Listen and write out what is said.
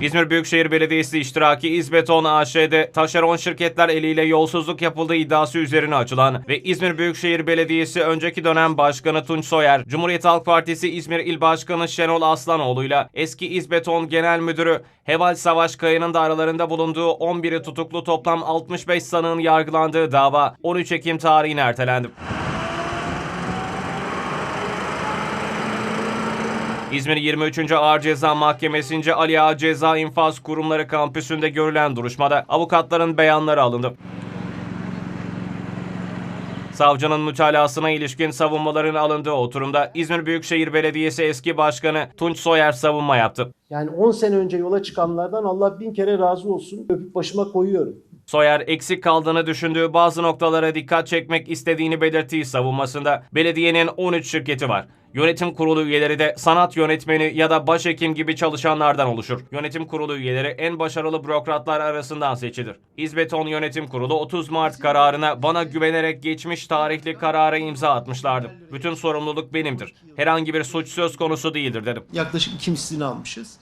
İzmir Büyükşehir Belediyesi iştiraki İzbeton AŞ'de taşeron şirketler eliyle yolsuzluk yapıldığı iddiası üzerine açılan ve İzmir Büyükşehir Belediyesi önceki dönem Başkanı Tunç Soyer, Cumhuriyet Halk Partisi İzmir İl Başkanı Şenol Aslanoğlu'yla eski İzbeton Genel Müdürü Heval Savaş Kaya'nın da aralarında bulunduğu 11'i tutuklu toplam 65 sanığın yargılandığı dava 13 Ekim tarihine ertelendi. İzmir 23. Ağır Ceza Mahkemesi'nce Ali Ağa Ceza İnfaz Kurumları kampüsünde görülen duruşmada avukatların beyanları alındı. Savcının mütalasına ilişkin savunmaların alındığı oturumda İzmir Büyükşehir Belediyesi eski başkanı Tunç Soyer savunma yaptı. Yani 10 sene önce yola çıkanlardan Allah bin kere razı olsun. Öpüp başıma koyuyorum. Soyer eksik kaldığını düşündüğü bazı noktalara dikkat çekmek istediğini belirttiği savunmasında belediyenin 13 şirketi var. Yönetim kurulu üyeleri de sanat yönetmeni ya da başhekim gibi çalışanlardan oluşur. Yönetim kurulu üyeleri en başarılı bürokratlar arasından seçilir. İzbeton Yönetim Kurulu 30 Mart kararına bana güvenerek geçmiş tarihli karara imza atmışlardı. Bütün sorumluluk benimdir. Herhangi bir suç söz konusu değildir dedim. Yaklaşık iki mislini almışız.